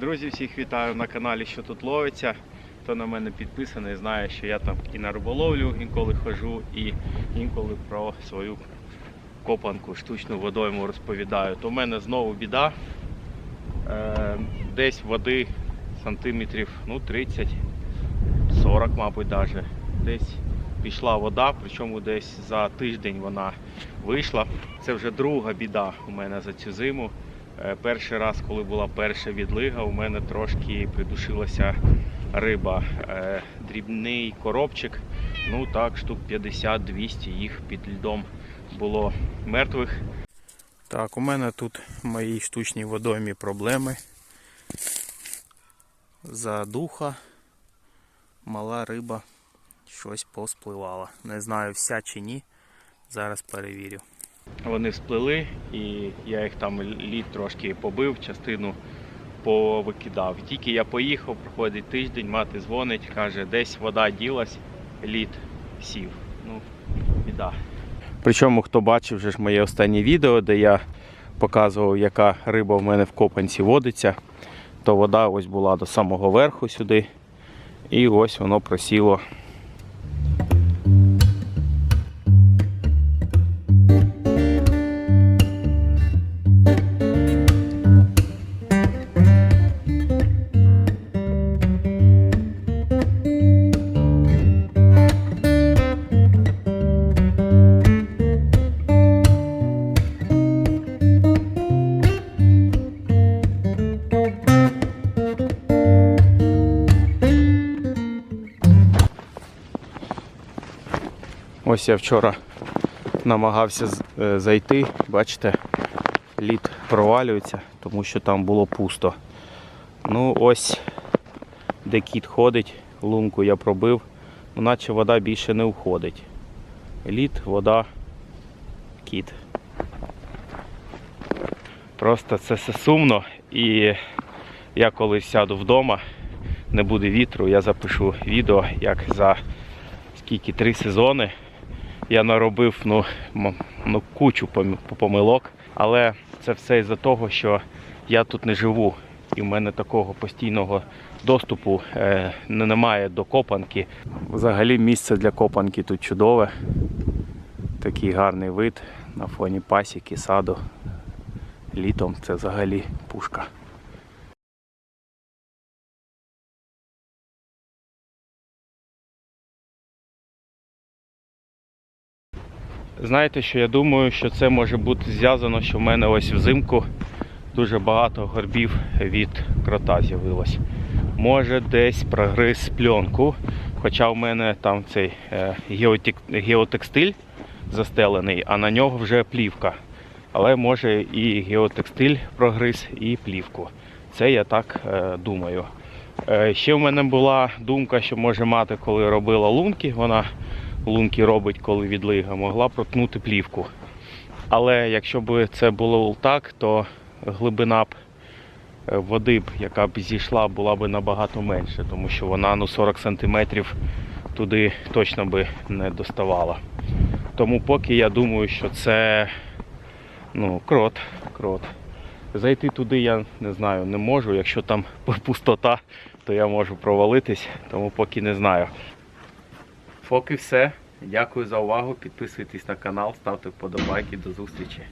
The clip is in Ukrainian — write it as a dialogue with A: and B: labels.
A: Друзі, всіх вітаю на каналі Що тут ловиться. Хто на мене підписаний, знає, що я там і на риболовлю інколи хожу, і інколи про свою копанку, штучну водойму розповідаю. То в мене знову біда. Е, десь води сантиметрів ну, 30, 40, мабуть, навіть. Десь пішла вода, причому десь за тиждень вона вийшла. Це вже друга біда у мене за цю зиму. Е, Перший раз, коли була перша відлига, у мене трошки придушилася риба. Е, Дрібний коробчик, ну так, штук 50-200 їх під льдом було мертвих. Так, у мене тут в моїй штучній водоймі проблеми. Задуха, мала риба щось поспливала. Не знаю вся чи ні. Зараз перевірю. Вони всплили і я їх там лід трошки побив, частину повикидав. Тільки я поїхав, проходить тиждень, мати дзвонить, каже, десь вода ділась, лід сів. Ну, біда. Причому, хто бачив вже ж моє останнє відео, де я показував, яка риба в мене в копанці водиться, то вода ось була до самого верху сюди. І ось воно просіло Ось я вчора намагався е, зайти, бачите, лід провалюється, тому що там було пусто. Ну ось, де кіт ходить, лунку я пробив, ну, наче вода більше не входить. Лід, вода, кіт. Просто це все сумно і я коли сяду вдома, не буде вітру, я запишу відео, як за скільки три сезони я наробив ну, ну, кучу помилок, але це все із-за того, що я тут не живу. І в мене такого постійного доступу е, немає до копанки. Взагалі місце для копанки тут чудове. Такий гарний вид на фоні пасіки, саду. Літом це взагалі пушка. Знаєте, що я думаю, що це може бути зв'язано, що в мене ось взимку дуже багато горбів від крота з'явилось. Може десь прогриз пленку, хоча в мене там цей е, геотек- геотекстиль застелений, а на нього вже плівка. Але може і геотекстиль прогриз, і плівку. Це я так е, думаю. Е, ще в мене була думка, що може мати, коли робила лунки, вона лунки робить, коли відлига, могла проткнути плівку. Але якщо б це було так, то глибина б е, води, яка б зійшла, була б набагато менше, тому що вона ну, 40 см туди точно би не доставала. Тому поки я думаю, що це ну, крот, крот. Зайти туди я не знаю, не можу. Якщо там пустота, то я можу провалитись, тому поки не знаю. Поки все. Дякую за увагу. Підписуйтесь на канал, ставте вподобайки. До зустрічі.